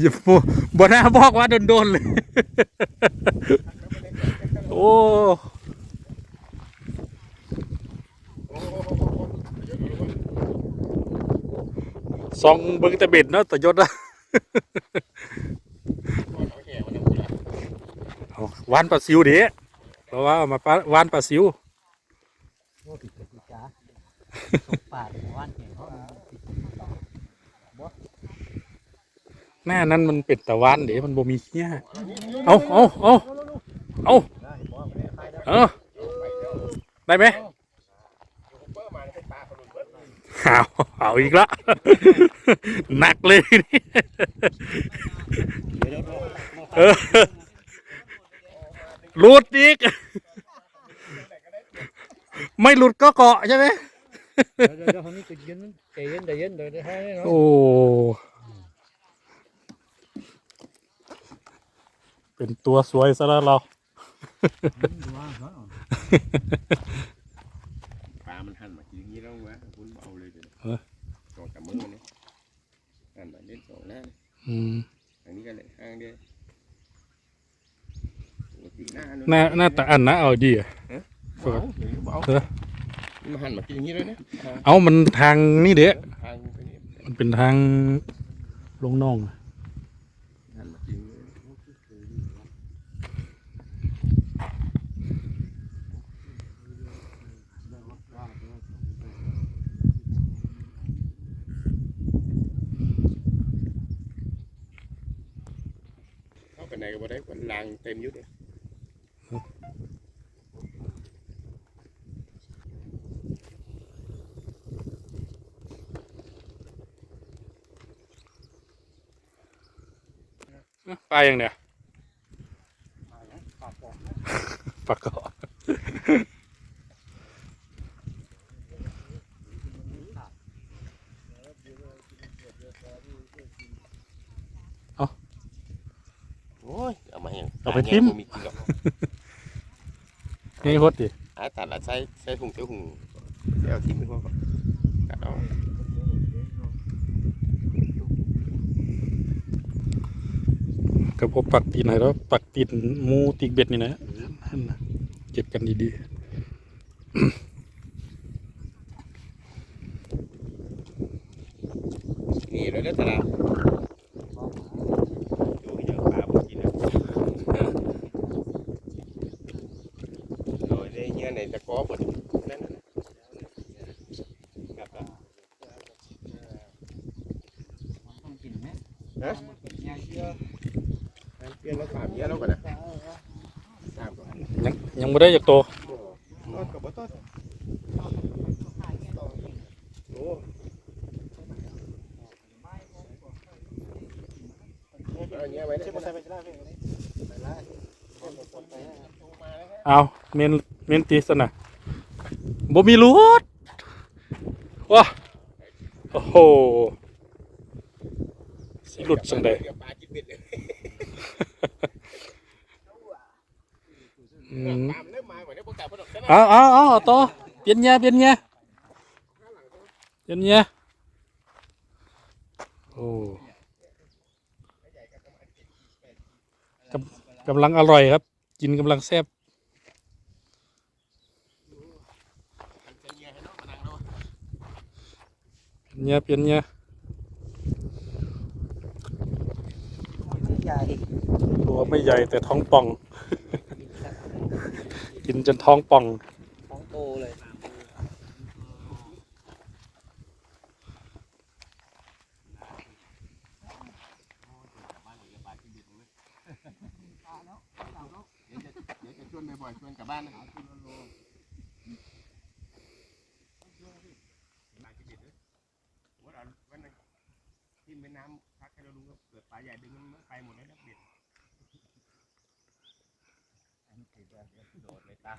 อย่าพูบ่น่าบอกว่าโดนๆเลย โอ้ซองเบิ่งแต่เบ็ดเนาะแต่ยศอะเอาวานปลาซิวเด้เพราะว่าเอามาปลาวานปลาซิวโอ้ติดติดจ้าตกปากว่านเห็นเข หน้านั้นมันเป็นตะวันเดี๋ยวมันบ่มีเหี้ยเอาเอาเอาเอาเอาได้ไหมเอาเอาอีกละหนักเลยนี่หลุดอีก ไม่หลุดก็เกาะใช่ไหมโอ้ เป็นตัวสวยซะแล้วเรา ปลา มันหันมากินอย่างนี้แล้ววะคุณเอาเลยเดี๋ยวเออ สองกับมือมันเนี่ยหันมาเล่นสองหน้าเนี่ยอืมอันนี้ก็เลยห้างเดียวปกติหน้าหน้าหน้าตาอันนะเอาดีอะเปิดเอาเออมันหันมากินอย่างนี้เลยเนี่ยเอามันทางนี่เด้ทางไปนี่มันเป็นทางลงน่องอะหันมากิน เข้าไปไหนก็บ่ได้คนลางเต็มอยุ่เลยปลาอย่างเนี้ยปลาเกาะเอา โอ้ยเอามาเห็น เอา ไปทิ่มมีกินหรอกนี่ฮดดิอาตัดละใช้ใช้ถุงเจ้าถุงเดี๋ยวเอาทิ่มไปพวกตัดเอากับพวกปักตีนไหนแล้วปักตีนมูติกเบ็ดนี่นะนั่นนะเก็บกันดีๆนี่เลยแล้วตลาดดูเยอะปลาบ่กินนะโดยได้เงี้ยในตะกร้อหมดนั่นน่ะครับครับ ต้องกิน ไหมฮะยาเชื่อเปลี่ยนแล้วถามเงี้ยแล้วก่อนนะถามก่อนๆยังยังไม่ได้จากโตต้นกับบ่ต้นโอ้เอาเงี้ยไว้ได้ไหมเอาเมนเมนตีสนะบ่มีรูดว้าโอ้โห สิหลุดสังใดเดี๋ยวปลากินเบ็ดเลยอืมปลามันเริ่มมาเหมือนได้พวกกาพวกดอกใช่ไหมเอาเอาเอาเอาต่อเปลี่ยนเงียเปลี่ยนเงียเปลี่ยนเงียโอ้กำกำลังอร่อยครับ กินกำลังแซ่บเป็นเงี้ยให้น้องมานั่งแล้วเปลี่ยนเงียเปลี่ยนเงีย ให ญ่ตัวไม่ใหญ่แต่ท้องป่อง กินจนท้องป่อง ท้องโตเลย เดี๋ยวจะชวนบ่อยๆชวนกลับบ้านนะว่าเราวันนั้นที่แม่น้ำ พักให้เราดูก็เกิดปลาใหญ่ดึงมันไปหมดแล้วนักเบ็ดโดดเลยตา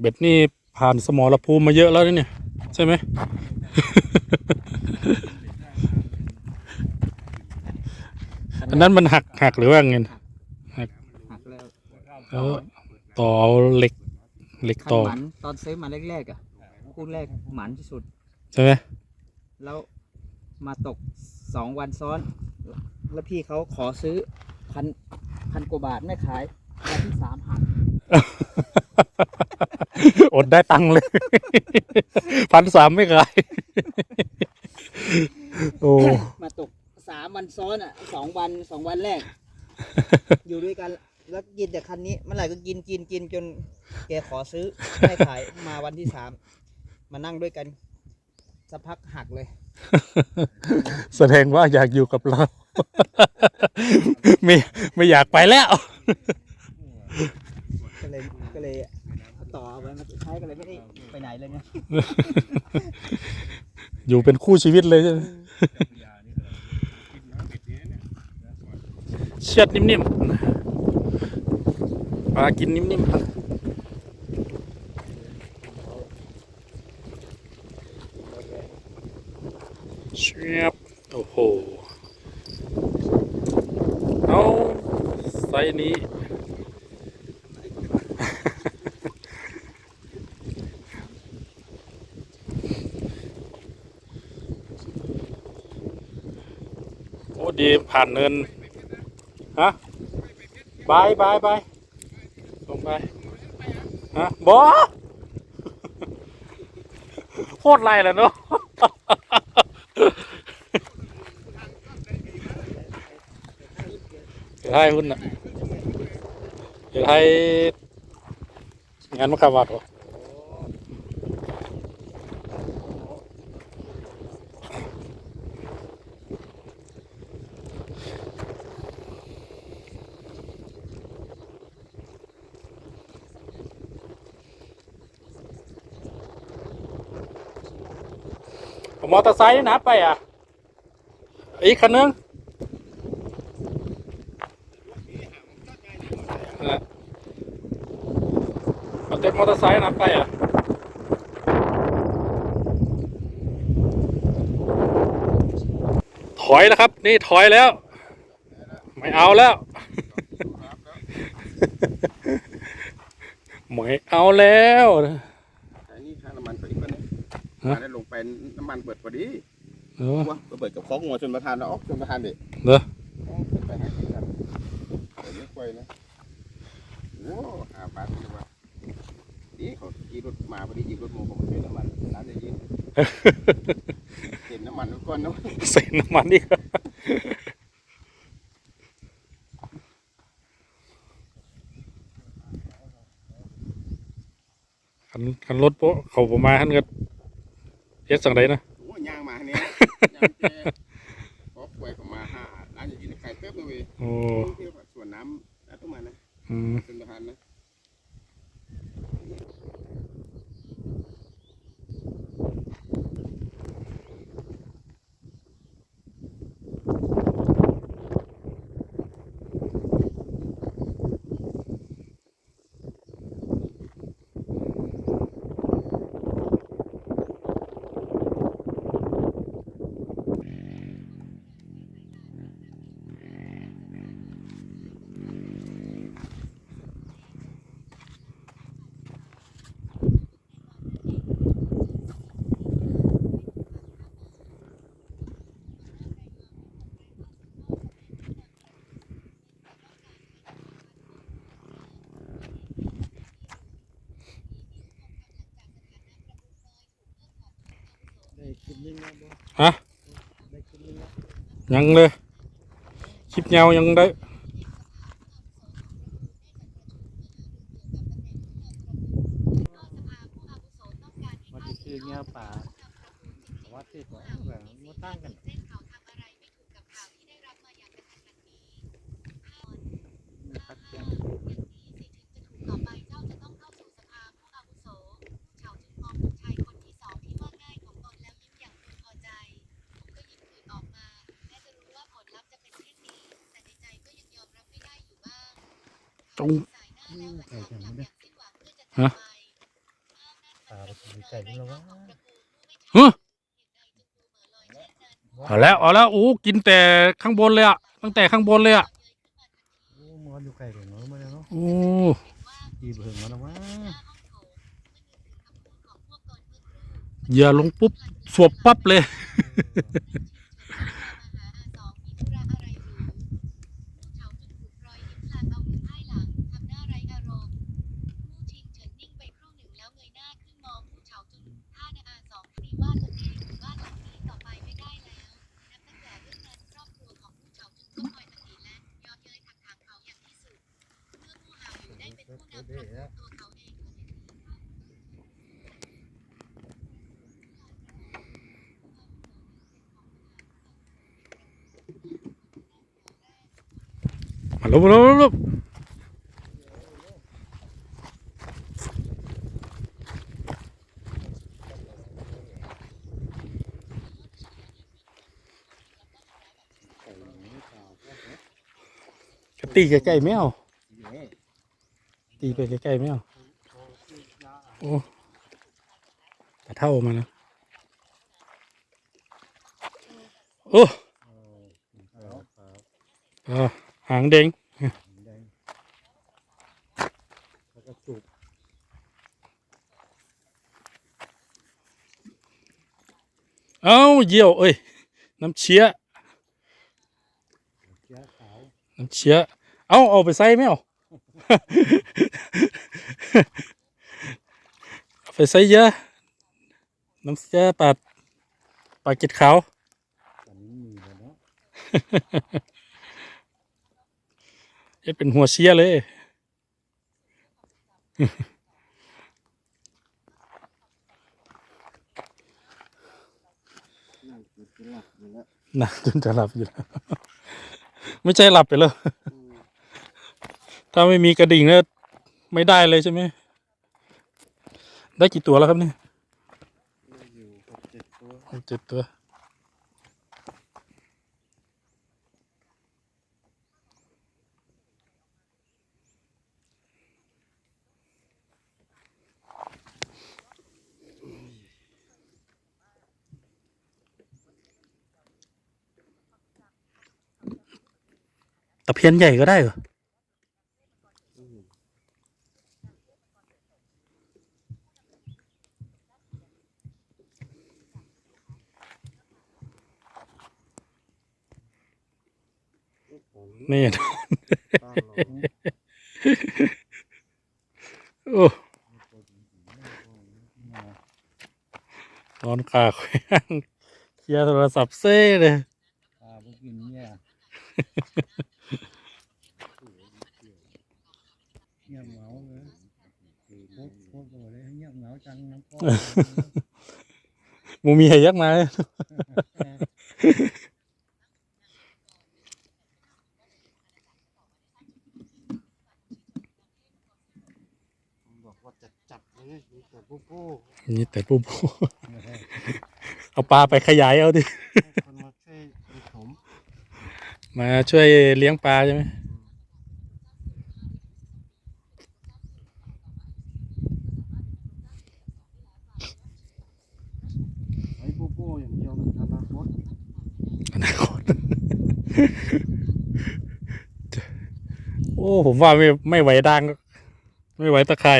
เบ็ดนี่ผ่านสมรภูมิมาเยอะแล้วเนี่ย ใช่ไหมอันนั้นมันหักหักหรือว่าไงหักแล้วต่อเอาเหล็กเหล็กต่อตอนซื้อมาแรกๆอะ คู่แรกหมันที่สุด ใช่ไหมแล้วมาตกสองวันซ้อน แล้วพี่เขาขอซื้อพันพันกว่าบาทไม่ขายวันที่สามหักอดได้ตังค์เลย พันสามไม่ขาย โอ้ มาตกสามวันซ้อนอะสองวันสองวันแรก อยู่ด้วยกันแล้วกินแต่คันนี้เมื่อไหร่ก็กินกินกินจน แกขอซื้อไม่ขายมาวันที่สาม มานั่งด้วยกันสักพักหักเลย แสดงว่าอยากอยู่กับเรา ไม่ไม่อยากไปแล้ว ก็เลยก็เลยต่อเอาไว้มาใช้ก็เลยไม่ได้ไปไหนเลยเนี่ยอยู่เป็นคู่ชีวิตเลยใช่ไหมยานี่กินน้ำเป็ดนี้เนี่ยเชือดนิ่มๆปลากินนิ่มๆครับ เชียบโอ้โห เอาไซนี้ โอ้ดีผ่านเนิน ฮะบายบายบายลงไป ฮะบอโคตรไรแหละเนาะ เดี๋ยวให้หุ้นน่ะเดี๋ยวให้งานมะขามวัดหรอมอเตอร์ไซค์นี่นะไปอะ อีกคันนึงนั่นแหละเอาเต็มมอเตอร์ไซค์นะไปอะถอยแล้วครับ นี่ถอยแล้ว ไม่เอาแล้ว ไม่เอาแล้วนะไอ้นี่ค่าน้ำมันพอดีกว่าเนี่ยฮะมาได้ลงไปน้ำมันเปิดพอดีเออว่าเปิดกับของงัวชนประทานแล้วอ๋อชนประทานเด็กเด้อไปหาที่กันเดี๋ยวนี้ไปนะโอ้หาบาท ดีกว่าดีเขาขี่รถมาพอดียิงรถโมเขามาช่วยน้ำมันร้านได้ยินเห็นน้ำมันไว้ก่อนเนาะใส่น้ำมันอีกคันคันรถโปะเขาประมาณนั้นก็เฮ็ดสังไดนะโอ้ยย่างมาเนี่ยย่างแกพอป่วยเขามาหาร้านจะยินไข่เป๊บเลยเว้ยโอ้เที่ยวแบบสวนน้ำแล้วต้องมานะอืมชนประทานนะ ฮะได้คลิปนึงแล้วยังเลยคลิปเงายังได้ มันจะคือเงี้ยป่าวัดที่ของแบบมันตั้งกันมีพักเสียง ต่อไปเจ้าจะต้องเข้าสู่สภาผู้อาวุโสเขาจึงมองบุตรชายคนที่สองที่ว่าง่ายของตนแล้วยิ้มอย่างพึงพอใจ ผมก็ยิ้มคืนออกมา แม้จะรู้ว่าผลลัพธ์จะเป็นเช่นนี้ แต่ในใจก็ยังยอมรับไม่ได้อยู่บ้าง ตรง สายหน้าแล้วหันหลังกลับอย่างสิ้นหวังเพื่อจะจากไปข้าวนั้นมันเป็นเนยไร้เงาของตระกูลผู้ ไม่ฮะเหตุใดจึงดูเหม่อลอยเช่นนั้นเอาแล้วเอาแล้วอู้กินแต่ข้างบนเลยอะตั้งแต่ข้างบนเลยอะโอ้มันอยู่ไกลเลยเนาะมันเนาะโอ้ตีเบิ่งมันแล้วว่าเหยื่อลงปุ๊บสวบปั๊บเลย มาหาอาสองมีธุระอะไรหรือมู่เฉาจึงถูกรอยยิ้มพลางเอามือพ่ายหลังทำหน้าไร้อารมณ์มู่ชิงเฉินนิ่งไปครู่หนึ่งแล้วเงยหน้าขึ้นมองมู่เฉาจึงท่านาอาสองมีว่าตนเองอยู่บ้านหลังนี้ต่อไปไม่ได้แล้วนับตั้งแต่เรื่องนั้นครอบครัวของมู่เฉาจึงก็คอยตำหนิและเยอเย้ยถักถางเขาอย่างที่สุด เมื่อมู่หาวอยู่ได้เป็นผู้นำปรับปรุงตัวเขาเองก็เลย มาลบลบลบลบก็ตีใกล้ๆไม่เอาตีไปใกล้ๆไม่เอาโอ้แต่เท่ามาแล้วโอ้อ่า หางเด้งแล้วก็จุกเอ้าเยี่ยว เอ้ย น้ำเชียเชื้อขาวน้ำเชียเอาเอาไปใส่ไหมเอาเอาไปใส่เยอะ น้ำเชียปลาปลาเก็ดขาวตอนนี้มีแล้ว เนาะเอ็ดเป็นหัวเชียเลย นั่งกินจนจะหลับอยู่แล้ว ไม่ใช่หลับไปแล้ว ถ้าไม่มีกระดิ่งเนี่ยไม่ได้เลยใช่ไหม ได้กี่ตัวแล้วครับเนี่ยหกเจ็ดตัว ตัวตะเพียนใหญ่ก็ได้เหรอนี่ต้านหลงโอ้นอนขาแขวนเคลียร์โทรศัพท์เซ่เลย ตาพวกกินเนี่ยเงียบเหงาเลยพบพบเลยเงียบเหงาจังน้ำก้อน มูมีให้ยักมาเลยบอกว่าจะจับเลยมีแต่ปุ๊บปุ๊บนี่แต่ปุ๊บเอาปลาไปขยายเอาดิ คนมาช่วยผสมมาช่วยเลี้ยงปลาใช่ไหม ไอ้ปุ๊บปุ๊บ อนาคตอนาคต โอ้ ผมว่าไม่ไม่ไหวดังไม่ไหวตะไคร่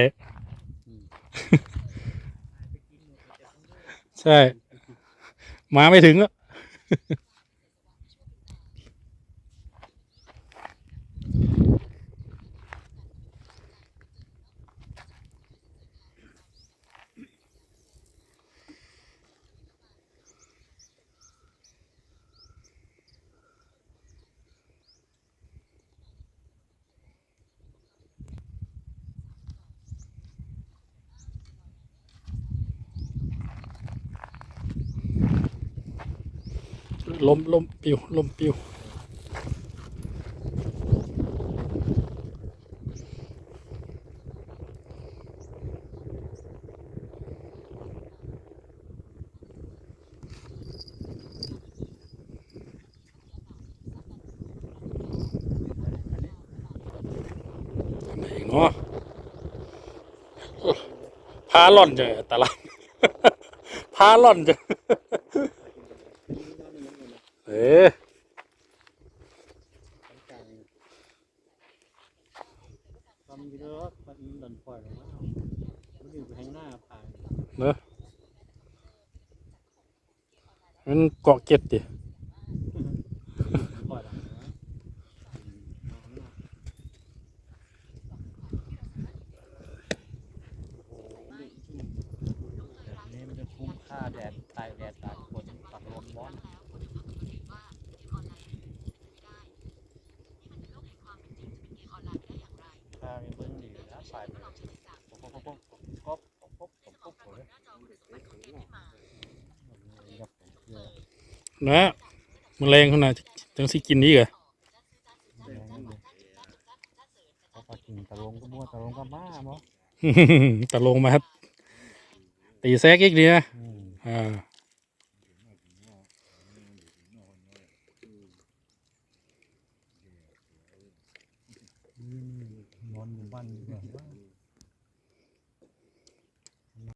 ใช่ มาไม่ถึงอะ ล้มล้มปิวล้มปิวไหนเนาะพาล่อนจังต่ละพาล่อนจัง เอทำอยู่แล้วมันดันปล่อยลงมามันอยู่ข้างหน้าผ่านเนอะมันเกาะเก็ดดิ นะแมลงขนาดจังสิกินนี่เหรอแรงนิดเดียวเขาปกินตะลงก็มั่วตะลงก็มาบ่ตะลงมาตีแซกอีกดีนะอืมอ่า